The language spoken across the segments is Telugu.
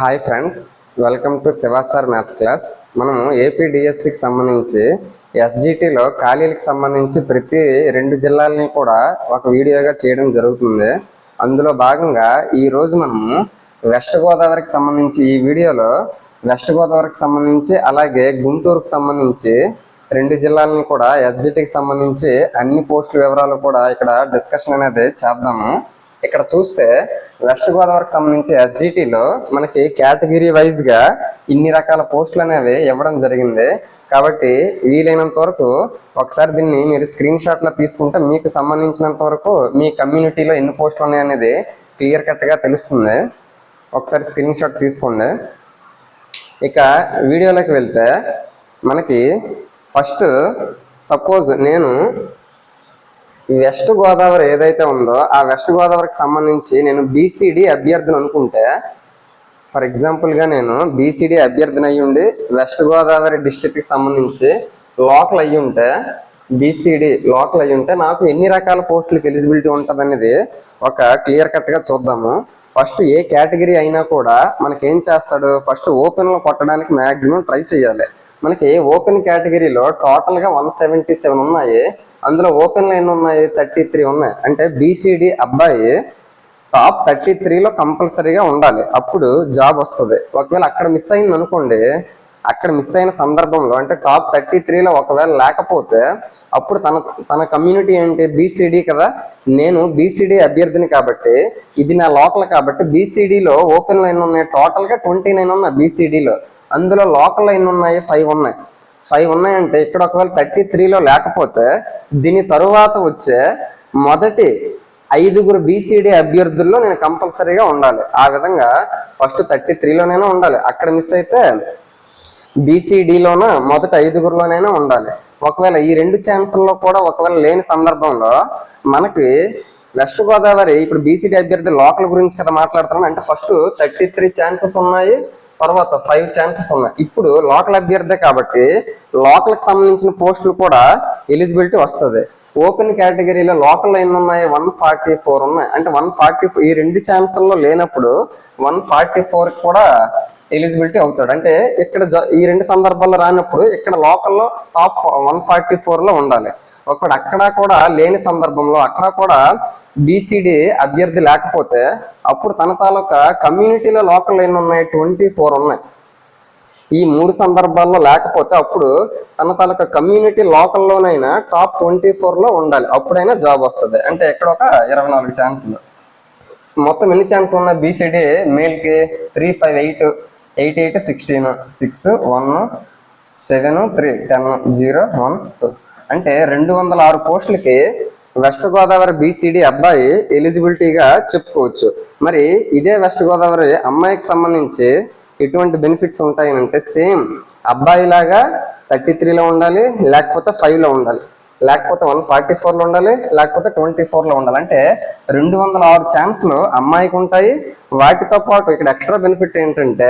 Hi friends welcome to Shiva sir maths class మనము ఏపీడిఎస్సికి సంబంధించి ఎస్జిటిలో ఖాళీలకు సంబంధించి ప్రతి రెండు జిల్లాలని కూడా ఒక వీడియోగా చేయడం జరుగుతుంది. అందులో భాగంగా ఈ రోజు మనము వెస్ట్ గోదావరికి సంబంధించి ఈ వీడియోలో వెస్ట్ గోదావరికి సంబంధించి అలాగే గుంటూరుకు సంబంధించి రెండు జిల్లాలని కూడా ఎస్జిటికి సంబంధించి అన్ని పోస్టుల వివరాలు కూడా ఇక్కడ డిస్కషన్ అనేది చేద్దాము. ఇక్కడ చూస్తే వెస్ట్ గోదావరికి సంబంధించి ఎస్జిటిలో మనకి కేటగిరీ వైజ్గా ఇన్ని రకాల పోస్టులు అనేవి ఇవ్వడం జరిగింది. కాబట్టి వీలైనంత వరకు ఒకసారి దీన్ని మీరు స్క్రీన్ షాట్లో తీసుకుంటే మీకు సంబంధించినంత వరకు మీ కమ్యూనిటీలో ఎన్ని పోస్టులు ఉన్నాయి అనేది క్లియర్ కట్గా తెలుస్తుంది. ఒకసారి స్క్రీన్ షాట్ తీసుకోండి. ఇక వీడియోలోకి వెళ్తే మనకి ఫస్ట్ సపోజ్ నేను వెస్ట్ గోదావరి ఏదైతే ఉందో ఆ వెస్ట్ గోదావరికి సంబంధించి నేను బీసీడీ అభ్యర్థిని అనుకుంటే ఫర్ ఎగ్జాంపుల్గా నేను బీసీడీ అభ్యర్థిని అయ్యుండి వెస్ట్ గోదావరి డిస్టిక్కి సంబంధించి లోకల్ అయ్యుంటే ఉంటే బీసీడీ లోకల్ అయ్యుంటే ఉంటే నాకు ఎన్ని రకాల పోస్టులకు ఎలిజిబిలిటీ ఉంటుంది అనేది ఒక క్లియర్ కట్గా చూద్దాము. ఫస్ట్ ఏ కేటగిరీ అయినా కూడా మనకి ఏం చేస్తాడు ఫస్ట్ ఓపెన్లో కొట్టడానికి మ్యాక్సిమం ట్రై చేయాలి. మనకి ఓపెన్ కేటగిరీలో టోటల్గా వన్ సెవెంటీ సెవెన్ ఉన్నాయి. అందులో ఓపెన్ ఎన్ని ఉన్నాయి థర్టీ త్రీ ఉన్నాయి. అంటే బీసీడీ అబ్బాయి టాప్ థర్టీ త్రీలో కంపల్సరీగా ఉండాలి. అప్పుడు జాబ్ వస్తుంది. ఒకవేళ అక్కడ మిస్ అయింది అనుకోండి అక్కడ మిస్ అయిన సందర్భంలో అంటే టాప్ థర్టీ త్రీలో ఒకవేళ లేకపోతే అప్పుడు తన తన కమ్యూనిటీ ఏంటి? బీసీడీ కదా. నేను బీసీడీ అభ్యర్థిని కాబట్టి ఇది నా లోకల్ కాబట్టి బీసీడీలో ఓపెన్ లైన్ ఉన్నాయి. టోటల్గా ట్వంటీ నైన్ ఉన్నాయి బీసీడీలో అందులో లోకల్ లైన్ ఉన్నాయి ఫైవ్ ఉన్నాయి. ఫైవ్ ఉన్నాయంటే ఇక్కడ ఒకవేళ థర్టీ త్రీలో లేకపోతే దీని తరువాత వచ్చే మొదటి ఐదుగురు బీసీడీ అభ్యర్థుల్లో నేను కంపల్సరీగా ఉండాలి. ఆ విధంగా ఫస్ట్ థర్టీ త్రీలోనైనా ఉండాలి. అక్కడ మిస్ అయితే బీసీడీలోనూ మొదటి ఐదుగురులోనైనా ఉండాలి. ఒకవేళ ఈ రెండు ఛాన్సుల్లో కూడా ఒకవేళ లేని సందర్భంలో మనకి వెస్ట్ గోదావరి ఇప్పుడు బీసీడీ అభ్యర్థి లోకల్ గురించి కదా మాట్లాడుతున్నాం అంటే ఫస్ట్ థర్టీ త్రీ ఛాన్సెస్ ఉన్నాయి. తర్వాత ఫైవ్ ఛాన్సెస్ ఉన్నాయి. ఇప్పుడు లోకల్ అభ్యర్థి కాబట్టి లోకల్కి సంబంధించిన పోస్టులు కూడా ఎలిజిబిలిటీ వస్తుంది. ఓపెన్ కేటగిరీలో లోకల్ ఎన్ని ఉన్నాయి? వన్ ఫార్టీ ఫోర్ ఉన్నాయి. అంటే వన్ ఫార్టీ ఈ రెండు ఛాన్సెల్లో లేనప్పుడు వన్ ఫార్టీ ఫోర్ కూడా ఎలిజిబిలిటీ అవుతాడు. అంటే ఇక్కడ ఈ రెండు సందర్భాల్లో రానప్పుడు ఇక్కడ లోకల్లో టాప్ వన్ ఫార్టీ ఫోర్లో ఉండాలి. ఒకటి అక్కడ కూడా లేని సందర్భంలో అక్కడ కూడా బీసీడీ అభ్యర్థి లేకపోతే అప్పుడు తన తాలూకా కమ్యూనిటీలో లోకల్ ఎన్ని ఉన్నాయి ట్వంటీ ఫోర్ ఉన్నాయి. ఈ మూడు సందర్భాల్లో లేకపోతే అప్పుడు తన తాలూకా కమ్యూనిటీ లోకల్లోనైనా టాప్ ట్వంటీ లో ఉండాలి. అప్పుడైనా జాబ్ వస్తుంది. అంటే ఇక్కడ ఒక ఇరవై నాలుగు ఛాన్సులు. మొత్తం ఎన్ని ఛాన్స్ ఉన్నాయి? BCD మేల్కి three five eight eight eight sixteen six one seven three ten zero one two అంటే రెండు వందల ఆరు పోస్టులకి వెస్ట్ గోదావరి బీసీడీ అబ్బాయి ఎలిజిబిలిటీగా చెప్పుకోవచ్చు. మరి ఇదే వెస్ట్ గోదావరి అమ్మాయికి సంబంధించి ఎటువంటి బెనిఫిట్స్ ఉంటాయి అంటే సేమ్ అబ్బాయి లాగా థర్టీ త్రీలో ఉండాలి లేకపోతే ఫైవ్లో ఉండాలి. లేకపోతే వన్ ఫార్టీ ఫోర్లో ఉండాలి లేకపోతే ట్వంటీ ఫోర్లో ఉండాలి. అంటే రెండు వందల ఆరు ఛాన్స్లు అమ్మాయికి ఉంటాయి. వాటితో పాటు ఇక్కడ ఎక్స్ట్రా బెనిఫిట్ ఏంటంటే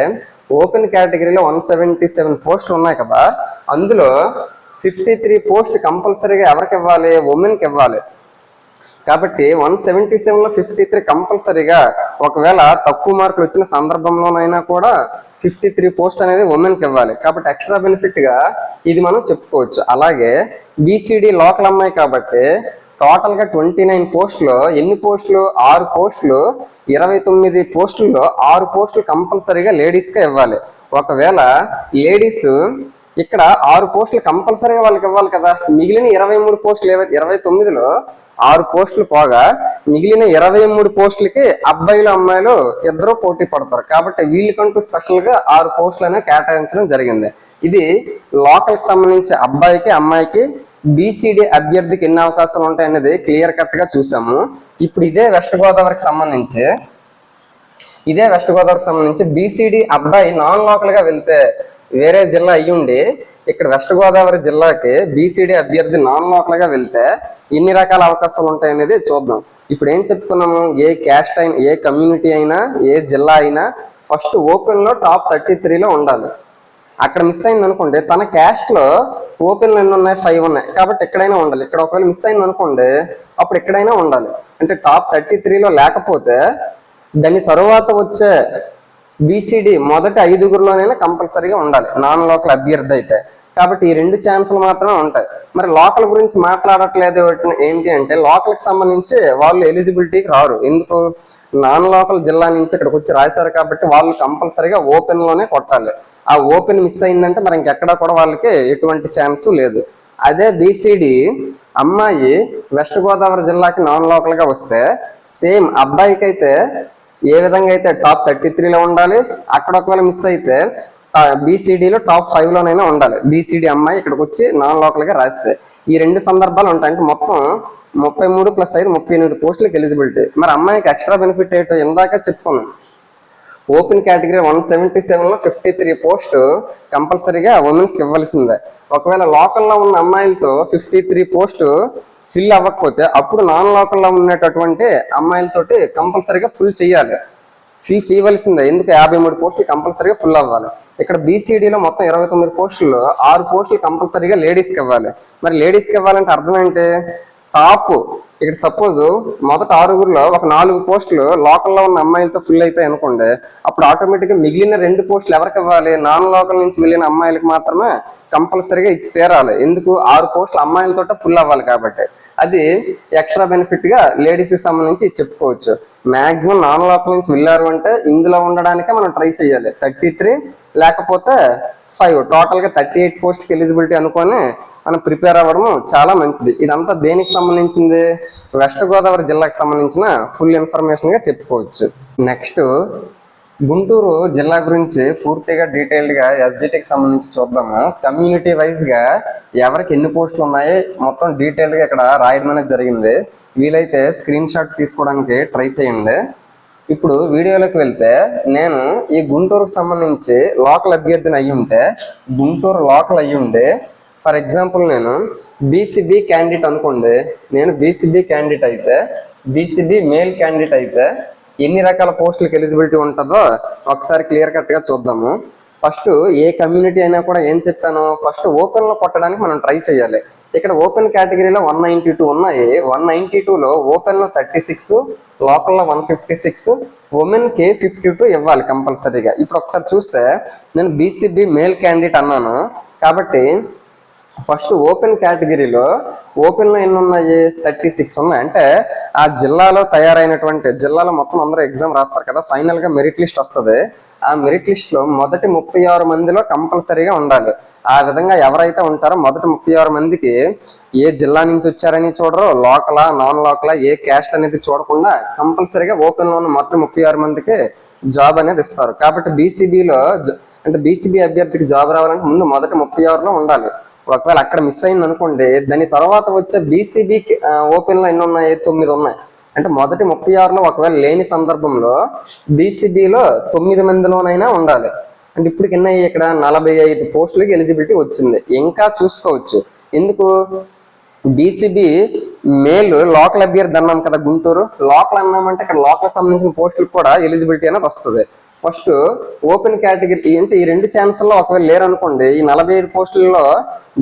ఓపెన్ కేటగిరీలో వన్ సెవెంటీ సెవెన్ పోస్టులు ఉన్నాయి కదా అందులో ఫిఫ్టీ త్రీ పోస్ట్ కంపల్సరీగా ఎవరికి ఇవ్వాలి? ఉమెన్కి ఇవ్వాలి. కాబట్టి వన్ సెవెంటీ సెవెన్లో ఫిఫ్టీ త్రీ కంపల్సరీగా ఒకవేళ తక్కువ మార్కులు వచ్చిన సందర్భంలోనైనా కూడా ఫిఫ్టీ త్రీ పోస్ట్ అనేది ఉమెన్కి ఇవ్వాలి. కాబట్టి ఎక్స్ట్రా బెనిఫిట్గా ఇది మనం చెప్పుకోవచ్చు. అలాగే బీసీడీ లోకల్ అమ్మాయి కాబట్టి టోటల్గా ట్వంటీ నైన్ పోస్టులు ఎన్ని పోస్టులు? ఆరు పోస్టులు. ఇరవై తొమ్మిది పోస్టుల్లో ఆరు పోస్టులు కంపల్సరీగా లేడీస్గా ఇవ్వాలి. ఒకవేళ లేడీస్ ఇక్కడ ఆరు పోస్టులు కంపల్సరీగా వాళ్ళకి ఇవ్వాలి కదా. మిగిలిన ఇరవై మూడు పోస్టులు ఏవైతే ఇరవై తొమ్మిదిలో ఆరు పోస్టులు పోగా మిగిలిన ఇరవై మూడు పోస్టులకి అబ్బాయిలు అమ్మాయిలు ఇద్దరు పోటీ పడతారు. కాబట్టి వీళ్ళకంటూ స్పెషల్గా ఆరు పోస్టులు అనేవి కేటాయించడం జరిగింది. ఇది లోకల్ సంబంధించి అబ్బాయికి అమ్మాయికి బీసీడీ అభ్యర్థికి ఎన్ని అవకాశాలు ఉంటాయనేది క్లియర్ కట్గా చూసాము. ఇప్పుడు ఇదే వెస్ట్ గోదావరికి సంబంధించి ఇదే వెస్ట్ గోదావరికి సంబంధించి బీసీడీ అబ్బాయి నాన్ లోకల్గా వెళ్తే వేరే జిల్లా అయ్యుండి ఇక్కడ వెస్ట్ గోదావరి జిల్లాకి బీసీడీ అభ్యర్థి నాన్ లోకల్గా వెళ్తే ఎన్ని రకాల అవకాశాలు ఉంటాయి అనేది చూద్దాం. ఇప్పుడు ఏం చెప్పుకున్నాము? ఏ క్యాస్ట్ అయినా ఏ కమ్యూనిటీ అయినా ఏ జిల్లా అయినా ఫస్ట్ ఓపెన్లో టాప్ థర్టీ త్రీలో ఉండాలి. అక్కడ మిస్ అయింది అనుకోండి తన క్యాస్ట్లో ఎన్ని ఉన్నాయి? ఫైవ్ ఉన్నాయి. కాబట్టి ఎక్కడైనా ఉండాలి. ఇక్కడ ఒకవేళ మిస్ అయింది అనుకోండి అప్పుడు ఎక్కడైనా ఉండాలి. అంటే టాప్ థర్టీ త్రీలో లేకపోతే దాని తరువాత వచ్చే బీసీడీ మొదటి ఐదుగురులోనైనా కంపల్సరీగా ఉండాలి. నాన్ లోకల్ అభ్యర్థి అయితే. కాబట్టి ఈ రెండు ఛాన్సులు మాత్రమే ఉంటాయి. మరి లోకల్ గురించి మాట్లాడట్లేదు ఏంటి అంటే లోకల్కి సంబంధించి వాళ్ళు ఎలిజిబిలిటీకి రారు. ఎందుకు? నాన్ లోకల్ జిల్లా నుంచి ఇక్కడికి వచ్చి రాశారు కాబట్టి వాళ్ళు కంపల్సరీగా ఓపెన్లోనే కొట్టాలి. ఆ ఓపెన్ మిస్ అయిందంటే మరి ఇంకెక్కడా కూడా వాళ్ళకి ఎటువంటి ఛాన్స్ లేదు. అదే బీసీడీ అమ్మాయి వెస్ట్ గోదావరి జిల్లాకి నాన్ లోకల్గా వస్తే సేమ్ అబ్బాయికి అయితే ఏ విధంగా అయితే టాప్ థర్టీ త్రీలో ఉండాలి అక్కడ ఒకవేళ మిస్ అయితే బీసీడీలో టాప్ ఫైవ్ లోనైనా ఉండాలి బీసీడీ అమ్మాయి ఇక్కడికి వచ్చి నాన్ లోకల్గా రాస్తే. ఈ రెండు సందర్భాలు ఉంటాయి. అంటే మొత్తం ముప్పై మూడు ప్లస్ ఐదు ముప్పై ఎనిమిది పోస్టులకు ఎలిజిబిలిటీ. మరి అమ్మాయికి ఎక్స్ట్రా బెనిఫిట్ ఏంటో ఇందాక చెప్పుకున్నాం. ఓపెన్ కేటగిరీ వన్ సెవెంటీ సెవెన్లో ఫిఫ్టీ త్రీ పోస్ట్ కంపల్సరీగా ఉమెన్స్కి ఇవ్వాల్సిందే. ఒకవేళ లోకల్లో ఉన్న అమ్మాయిలతో ఫిఫ్టీ త్రీ పోస్టు ఫిల్ అవ్వకపోతే అప్పుడు నాన్ లోకల్లో ఉన్నటువంటి అమ్మాయిలతోటి కంపల్సరీగా ఫుల్ చేయాలి. ఫిల్ చేయవలసిందే. ఎందుకు యాభై మూడు పోస్టులు కంపల్సరీగా ఫుల్ అవ్వాలి? ఇక్కడ బీసీడీలో మొత్తం ఇరవై తొమ్మిది పోస్టుల్లో ఆరు పోస్టులు కంపల్సరీగా లేడీస్కి ఇవ్వాలి. మరి లేడీస్కి ఇవ్వాలంటే అర్థం ఏంటి? టాప్ ఇక్కడ సపోజ్ మొదట ఆరుగురులో ఒక నాలుగు పోస్టులు లోకల్లో ఉన్న అమ్మాయిలతో ఫుల్ అయిపోయి అనుకోండి అప్పుడు ఆటోమేటిక్గా మిగిలిన రెండు పోస్టులు ఎవరికి ఇవ్వాలి? నాన్ లోకల్ నుంచి వెళ్ళిన అమ్మాయిలకు మాత్రమే కంపల్సరీగా ఇచ్చి తీరాలి. ఎందుకు? ఆరు పోస్టులు అమ్మాయిలతో ఫుల్ అవ్వాలి కాబట్టి. అది ఎక్స్ట్రా బెనిఫిట్గా లేడీస్కి సంబంధించి చెప్పుకోవచ్చు. మాక్సిమం నాన్ లోకల్ నుంచి వెళ్ళారు అంటే ఇందులో ఉండడానికే మనం ట్రై చేయాలి. థర్టీ త్రీ లేకపోతే ఫైవ్. టోటల్గా థర్టీ ఎయిట్ పోస్ట్ ఎలిజిబిలిటీ అనుకొని మనం ప్రిపేర్ అవ్వడం చాలా మంచిది. ఇదంతా దేనికి సంబంధించింది? వెస్ట్ గోదావరి జిల్లాకు సంబంధించిన ఫుల్ ఇన్ఫర్మేషన్గా చెప్పుకోవచ్చు. నెక్స్ట్ గుంటూరు జిల్లా గురించి పూర్తిగా డీటెయిల్డ్గా ఎస్జిటికి సంబంధించి చూద్దాము. కమ్యూనిటీ వైజ్గా ఎవరికి ఎన్ని పోస్టులు ఉన్నాయి మొత్తం డీటెయిల్గా ఇక్కడ రాయడం అనేది జరిగింది. వీలైతే స్క్రీన్ షాట్ తీసుకోవడానికి ట్రై చేయండి. ఇప్పుడు వీడియోలోకి వెళ్తే నేను ఈ గుంటూరుకు సంబంధించి లోకల్ అభ్యర్థిని అయ్యి ఉంటే గుంటూరు లోకల్ అయ్యి ఉండే ఫర్ ఎగ్జాంపుల్ నేను బీసీబీ క్యాండిడేట్ అనుకోండి. నేను బీసీబీ క్యాండిడేట్ అయితే బీసీబీ మేల్ క్యాండిడేట్ అయితే ఎన్ని రకాల పోస్టులకు ఎలిజిబిలిటీ ఉంటుందో ఒకసారి క్లియర్ కట్గా చూద్దాము. ఫస్ట్ ఏ కమ్యూనిటీ అయినా కూడా ఏం చెప్పాను ఫస్ట్ ఓపెన్లో కొట్టడానికి మనం ట్రై చేయాలి. ఇక్కడ ఓపెన్ కేటగిరీలో వన్ నైన్టీ టూ ఉన్నాయి. వన్ నైన్టీ టూలో ఓపెన్లో థర్టీ సిక్స్ లోకల్లో వన్ ఫిఫ్టీ సిక్స్ ఉమెన్ కే ఫిఫ్టీ టూ ఇవ్వాలి కంపల్సరీగా. ఇప్పుడు ఒకసారి చూస్తే నేను బీసీబీ మేల్ క్యాండిడేట్ అన్నాను. కాబట్టి ఫస్ట్ ఓపెన్ కేటగిరీలో ఓపెన్లో ఎన్ని ఉన్నాయి థర్టీ సిక్స్ ఉన్నాయి. అంటే ఆ జిల్లాలో తయారైనటువంటి జిల్లాలో మొత్తం అందరూ ఎగ్జామ్ రాస్తారు కదా ఫైనల్గా మెరిట్ లిస్ట్ వస్తుంది. ఆ మెరిట్ లిస్ట్లో మొదటి ముప్పై ఆరు మందిలో కంపల్సరీగా ఉండాలి. ఆ విధంగా ఎవరైతే ఉంటారో మొదటి ముప్పై ఆరు మందికి ఏ జిల్లా నుంచి వచ్చారని చూడరు లోకలా నాన్ లోకలా ఏ క్యాస్ట్ అనేది చూడకుండా కంపల్సరీగా ఓపెన్లో ఉన్న మొదటి ముప్పై ఆరు మందికి జాబ్ అనేది ఇస్తారు. కాబట్టి బీసీబీలో అంటే బీసీబీ అభ్యర్థికి జాబ్ రావాలంటే ముందు మొదటి ముప్పై ఆరులో ఉండాలి. ఒకవేళ అక్కడ మిస్ అయింది అనుకోండి దాని తర్వాత వచ్చే బీసీబీ ఓపెన్లో ఎన్ని ఉన్నాయి తొమ్మిది ఉన్నాయి. అంటే మొదటి ముప్పై ఆరులో ఒకవేళ లేని సందర్భంలో బీసీబీలో తొమ్మిది మందిలోనైనా ఉండాలి. అంటే ఇప్పుడు కింద ఇక్కడ నలభై ఐదు పోస్టులకి ఎలిజిబిలిటీ వచ్చింది. ఇంకా చూసుకోవచ్చు. ఎందుకు? బీసీబీ మేలు లోకల్ అభ్యర్థి అన్నాం కదా గుంటూరు. లోకల్ అన్నామంటే ఇక్కడ లోకల్ సంబంధించిన పోస్టులు కూడా ఎలిజిబిలిటీ అనేది వస్తుంది. ఫస్ట్ ఓపెన్ కేటగిరీ అంటే ఈ రెండు ఛాన్సుల్లో ఒకవేళ లేరు అనుకోండి ఈ నలభై ఐదు పోస్టుల్లో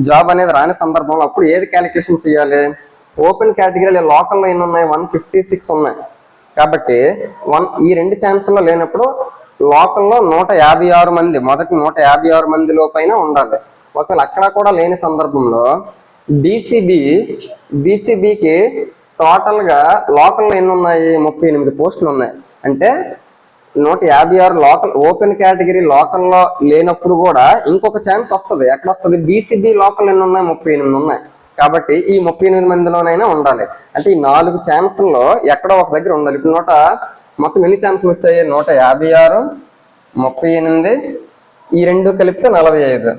జాబ్ అనేది రాని సందర్భంలో అప్పుడు ఏది క్యాలిక్యులేషన్ చేయాలి? ఓపెన్ కేటగిరీలో లోకల్లో ఎన్ని ఉన్నాయి? వన్ ఫిఫ్టీ సిక్స్ ఉన్నాయి. కాబట్టి వన్ ఈ రెండు ఛాన్సుల్లో లేనప్పుడు లోకల్లో నూట యాభై ఆరు మంది మొదటి నూట యాభై ఆరు మంది లోపైన ఉండాలి. ఒకవేళ అక్కడ కూడా లేని సందర్భంలో బీసీబీ బీసీబీకి టోటల్గా లోకల్లో ఎన్ని ఉన్నాయి? ముప్పై ఎనిమిది పోస్టులు ఉన్నాయి. అంటే నూట యాభై ఆరు లోకల్ ఓపెన్ కేటగిరీ లోకల్లో లేనప్పుడు కూడా ఇంకొక ఛాన్స్ వస్తుంది. ఎక్కడ వస్తుంది బీసీబీ లోకల్ ఎన్ని ఉన్నాయి? ముప్పై ఎనిమిది ఉన్నాయి. కాబట్టి ఈ ముప్పై ఎనిమిది మందిలోనైనా ఉండాలి. అంటే ఈ నాలుగు ఛాన్స్లో ఎక్కడో ఒక దగ్గర ఉండాలి. ఇప్పుడు నూట మొత్తం ఎన్ని ఛాన్సులు వచ్చాయి? నూట యాభై ఆరు ముప్పై ఎనిమిది ఈ రెండు కలిపితే నలభై ఐదు.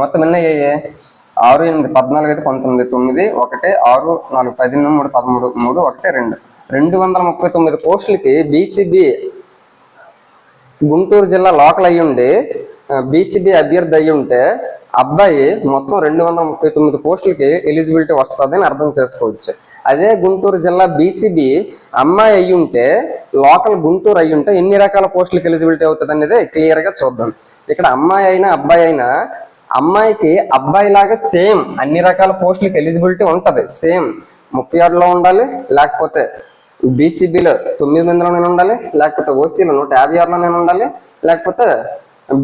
మొత్తం ఎన్ని అయ్యాయి? ఆరు ఎనిమిది పద్నాలుగు అయితే పంతొమ్మిది తొమ్మిది ఒకటి ఆరు నాలుగు పదిహేను మూడు పదమూడు మూడు ఒకటి రెండు. రెండు వందల ముప్పై తొమ్మిది పోస్టులకి బీసీబీ గుంటూరు జిల్లా లోకల్ అయ్యుండి బీసీబీ అభ్యర్థి అయ్యి ఉంటే అబ్బాయి మొత్తం రెండు వందల ముప్పై తొమ్మిది పోస్టులకి ఎలిజిబిలిటీ వస్తుందని అర్థం చేసుకోవచ్చు. అదే గుంటూరు జిల్లా బీసీబీ అమ్మాయి అయ్యి ఉంటే లోకల్ గుంటూరు అయ్యి ఉంటే ఎన్ని రకాల పోస్టులకు ఎలిజిబిలిటీ అవుతుంది అనేది క్లియర్గా చూద్దాం. ఇక్కడ అమ్మాయి అయినా అబ్బాయి అయినా అమ్మాయికి అబ్బాయి లాగా సేమ్ అన్ని రకాల పోస్టులకు ఎలిజిబిలిటీ ఉంటుంది. సేమ్ ముప్పై ఆరులో ఉండాలి లేకపోతే బీసీబీలో తొమ్మిది మందిలోనే ఉండాలి లేకపోతే ఓసీలో నూట యాభై ఆరులో నేను ఉండాలి లేకపోతే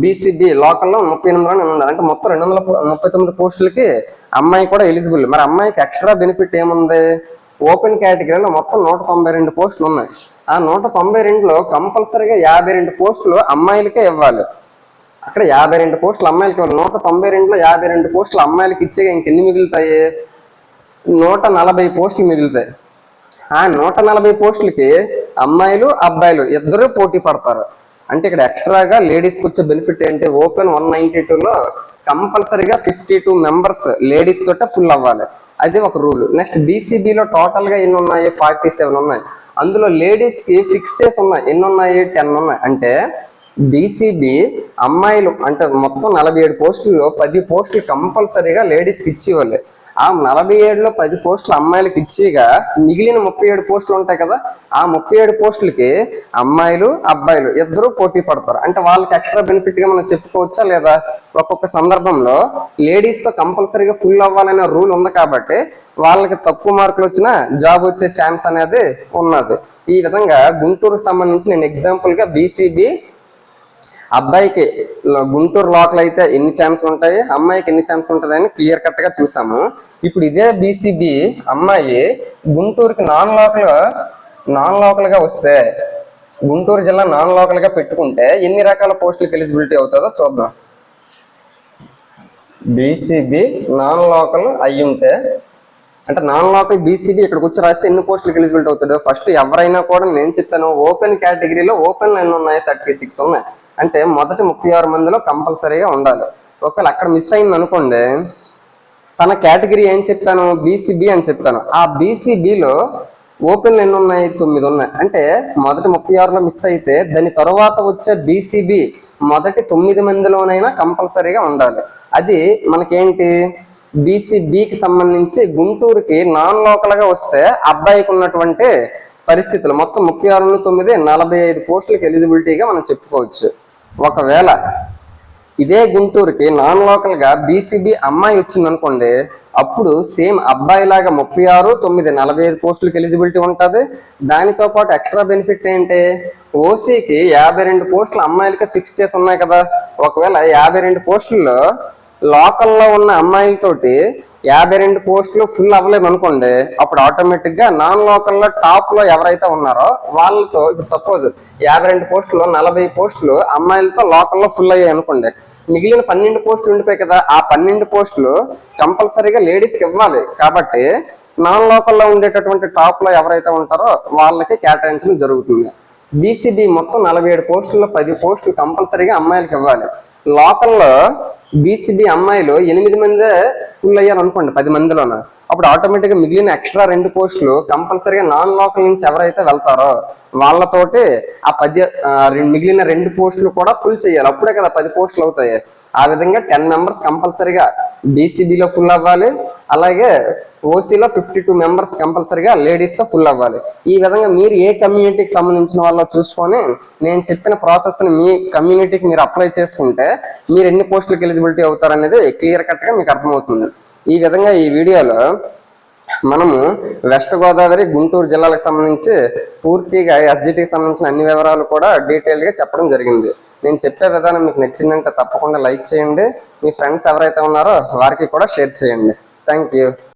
బీసీబీ లోకల్లో ముప్పై ఎనిమిదిలోనే ఉండాలి. అంటే మొత్తం రెండు వందల ముప్పై తొమ్మిది పోస్టులకి అమ్మాయి కూడా ఎలిజిబుల్ మరి అమ్మాయికి ఎక్స్ట్రా బెనిఫిట్ ఏముంది? ఓపెన్ కేటగిరీలో మొత్తం నూట తొంభై రెండు పోస్టులు ఉన్నాయి. ఆ నూట తొంభై రెండులో కంపల్సరీగా యాభై రెండు పోస్టులు అమ్మాయిలకే ఇవ్వాలి. అక్కడ యాభై రెండు పోస్టులు అమ్మాయిలకి ఇవ్వాలి. నూట తొంభై రెండులో యాభై రెండు పోస్టులు అమ్మాయిలకి ఇచ్చే ఇంకెన్ని మిగులుతాయి? నూట నలభై పోస్టులు మిగులుతాయి. ఆ నూట నలభై పోస్టులకి అమ్మాయిలు అబ్బాయిలు ఇద్దరు పోటీ పడతారు. అంటే ఇక్కడ ఎక్స్ట్రాగా లేడీస్కి వచ్చే బెనిఫిట్ ఏంటి? ఓపెన్ వన్ నైన్టీ టూలో కంపల్సరీగా ఫిఫ్టీ టూ మెంబర్స్ లేడీస్ తోటే ఫుల్ అవ్వాలి. అది ఒక రూల్. నెక్స్ట్ బీసీబీలో టోటల్గా ఎన్ని ఉన్నాయి? ఫార్టీ సెవెన్ ఉన్నాయి. అందులో లేడీస్కి ఫిక్స్ చేసి ఉన్నాయి. ఎన్ని ఉన్నాయి? టెన్ ఉన్నాయి. అంటే బీసీబీ అమ్మాయిలు అంటే మొత్తం నలభై ఏడు పోస్టుల్లో పది పోస్టులు కంపల్సరీగా లేడీస్కి ఇచ్చేవాళ్ళు. ఆ నలభై ఏడులో పది పోస్టులు అమ్మాయిలకు ఇచ్చిగా మిగిలిన ముప్పై ఏడు పోస్టులు ఉంటాయి కదా ఆ ముప్పై ఏడు పోస్టులకి అమ్మాయిలు అబ్బాయిలు ఇద్దరు పోటీ పడతారు. అంటే వాళ్ళకి ఎక్స్ట్రా బెనిఫిట్గా మనం చెప్పుకోవచ్చా లేదా? ఒక్కొక్క సందర్భంలో లేడీస్తో కంపల్సరీగా ఫుల్ అవ్వాలనే రూల్ ఉంది కాబట్టి వాళ్ళకి తక్కువ మార్కులు వచ్చినా జాబ్ వచ్చే ఛాన్స్ అనేది ఉన్నది. ఈ విధంగా గుంటూరుకు సంబంధించి నేను ఎగ్జాంపుల్గా బీసీబీ అబ్బాయికి గుంటూరు లోకల్ అయితే ఎన్ని ఛాన్స్ ఉంటాయి? అమ్మాయికి ఎన్ని ఛాన్స్ ఉంటుంది అని క్లియర్ కట్గా చూసాము. ఇప్పుడు ఇదే బీసీబీ అమ్మాయి గుంటూరుకి నాన్ లోకల్ నాన్ లోకల్గా వస్తే గుంటూరు జిల్లా నాన్ లోకల్గా పెట్టుకుంటే ఎన్ని రకాల పోస్టులకు ఎలిజిబిలిటీ అవుతుందో చూద్దాం. బీసీబీ నాన్ లోకల్ అయి ఉంటే అంటే నాన్ లోకల్ బీసీబీ ఇక్కడికి వచ్చి రాస్తే ఎన్ని పోస్టులకు ఎలిజిబిలిటీ అవుతాడు ఫస్ట్ ఎవరైనా కూడా నేను చెప్పాను ఓపెన్ కేటగిరీలో ఓపెన్ లైన్ ఉన్నాయి థర్టీ సిక్స్ ఉన్నాయి. అంటే మొదటి ముప్పై ఆరు మందిలో కంపల్సరీగా ఉండాలి. ఒకవేళ అక్కడ మిస్ అయింది అనుకోండి తన కేటగిరీ ఏం చెప్పాను? బీసీబీ అని చెప్పాను. ఆ బీసీబీలో ఓపెన్ ఎన్ని ఉన్నాయి తొమ్మిది ఉన్నాయి. అంటే మొదటి ముప్పై ఆరులో మిస్ అయితే దాని తర్వాత వచ్చే బీసీబీ మొదటి తొమ్మిది మందిలోనైనా కంపల్సరీగా ఉండాలి. అది మనకేంటి? బీసీబీకి సంబంధించి గుంటూరుకి నాన్ లోకల్గా వస్తే అబ్బాయికి ఉన్నటువంటి పరిస్థితులు. మొత్తం ముప్పై ఆరు నుండి తొమ్మిది నలభై ఐదు పోస్టులకు ఎలిజిబిలిటీగా మనం చెప్పుకోవచ్చు. ఒకవేళ ఇదే గుంటూరుకి నాన్ లోకల్గా బీసీబీ అమ్మాయి వచ్చింది అనుకోండి అప్పుడు సేమ్ అబ్బాయి లాగా ముప్పై ఆరు తొమ్మిది నలభై ఐదు పోస్టులకు ఎలిజిబిలిటీ ఉంటుంది. దానితో పాటు ఎక్స్ట్రా బెనిఫిట్ ఏంటి? ఓసీకి యాభై రెండు పోస్టులు అమ్మాయిలకి ఫిక్స్ చేసి ఉన్నాయి కదా. ఒకవేళ యాభై రెండు పోస్టుల్లో లోకల్లో ఉన్న అమ్మాయిలతోటి యాభై రెండు పోస్టులు ఫుల్ అవ్వలేదు అనుకోండి అప్పుడు ఆటోమేటిక్గా నాన్ లోకల్లో టాప్లో ఎవరైతే ఉన్నారో వాళ్ళతో ఇప్పుడు సపోజ్ యాభై రెండు పోస్టులు నలభై పోస్టులు అమ్మాయిలతో లోకల్లో ఫుల్ అయ్యాయి అనుకోండి మిగిలిన పన్నెండు పోస్టులు ఉండిపోయి కదా ఆ పన్నెండు పోస్టులు కంపల్సరీగా లేడీస్కి ఇవ్వాలి. కాబట్టి నాన్ లోకల్లో ఉండేటటువంటి టాప్లో ఎవరైతే ఉంటారో వాళ్ళకి కేటాయించడం జరుగుతుంది. బీసీబీ మొత్తం నలభై ఏడు పోస్టుల్లో పది పోస్టులు కంపల్సరీగా అమ్మాయిలకి ఇవ్వాలి. లోకల్లో బీసీబీ అమ్మాయిలు ఎనిమిది మందే ఫుల్ అయ్యారు అనుకోండి పది మందిలోన. అప్పుడు ఆటోమేటిక్గా మిగిలిన ఎక్స్ట్రా రెండు పోస్టులు కంపల్సరీగా నాన్ లోకల్ నుంచి ఎవరైతే వెళ్తారో వాళ్ళతోటి ఆ పది రెండు- మిగిలిన రెండు పోస్టులు కూడా ఫుల్ చేయాలి. అప్పుడే కదా పది పోస్టులు అవుతాయి. ఆ విధంగా టెన్ మెంబర్స్ కంపల్సరీగా బీసీబీలో ఫుల్ అవ్వాలి. అలాగే ఓసీలో ఫిఫ్టీ టూ మెంబర్స్ కంపల్సరీగా లేడీస్తో ఫుల్ అవ్వాలి. ఈ విధంగా మీరు ఏ కమ్యూనిటీకి సంబంధించిన వాళ్ళో చూసుకొని నేను చెప్పిన ప్రాసెస్ని మీ కమ్యూనిటీకి మీరు అప్లై చేసుకుంటే మీరు ఎన్ని పోస్టులకు ఎలిజిబిలిటీ అవుతారనేది క్లియర్ కట్గా మీకు అర్థమవుతుంది. ఈ విధంగా ఈ వీడియోలో మనము వెస్ట్ గోదావరి గుంటూరు జిల్లాలకు సంబంధించి పూర్తిగా ఎస్జిటికి సంబంధించిన అన్ని వివరాలు కూడా డీటెయిల్గా చెప్పడం జరిగింది. నేను చెప్పే విధానం మీకు నచ్చిందంటే తప్పకుండా లైక్ చేయండి. మీ ఫ్రెండ్స్ ఎవరైతే ఉన్నారో వారికి కూడా షేర్ చేయండి. Thank you